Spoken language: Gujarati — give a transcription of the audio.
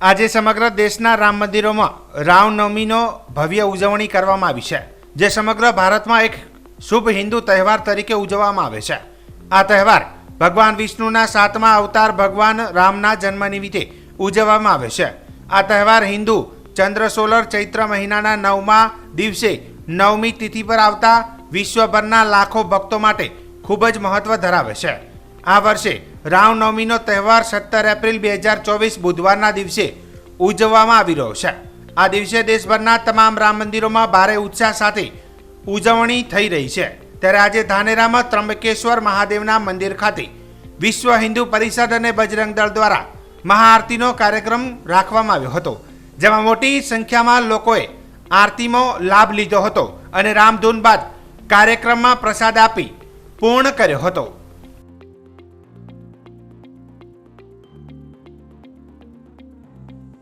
આજે સમગ્ર દેશના રામ મંદિરોમાં રામનવમીનો ભવ્ય ઉજવણી કરવામાં આવી છે, જે સમગ્ર ભારતમાં એક શુભ હિન્દુ તહેવાર તરીકે ઉજવવામાં આવે છે. આ તહેવાર ભગવાન વિષ્ણુના સાતમા અવતાર ભગવાન રામના જન્મ નિમિત્તે ઉજવવામાં આવે છે. આ તહેવાર હિન્દુ ચંદ્ર સોલર ચૈત્ર મહિનાના નવમા દિવસે નવમી તિથિ પર આવતા વિશ્વભરના લાખો ભક્તો માટે ખૂબ જ મહત્વ ધરાવે છે. આ વર્ષે રામનવમીનો તહેવાર સત્તર એપ્રિલ બે હજાર ચોવીસ બુધવારના દિવસે ઉજવવામાં આવી રહ્યો છે. આ દિવસે દેશભરના તમામ રામ મંદિરોમાં ભારે ઉત્સાહ સાથે ઉજવણી થઈ રહી છે. ત્યારે આજે ધાનેરામાં ત્રંબકેશ્વર મહાદેવના મંદિર ખાતે વિશ્વ હિન્દુ પરિષદ અને બજરંગ દળ દ્વારા મહાઆરતીનો કાર્યક્રમ રાખવામાં આવ્યો હતો, જેમાં મોટી સંખ્યામાં લોકોએ આરતીમાં લાભ લીધો હતો અને રામધૂન બાદ કાર્યક્રમમાં પ્રસાદ આપી પૂર્ણ કર્યો હતો.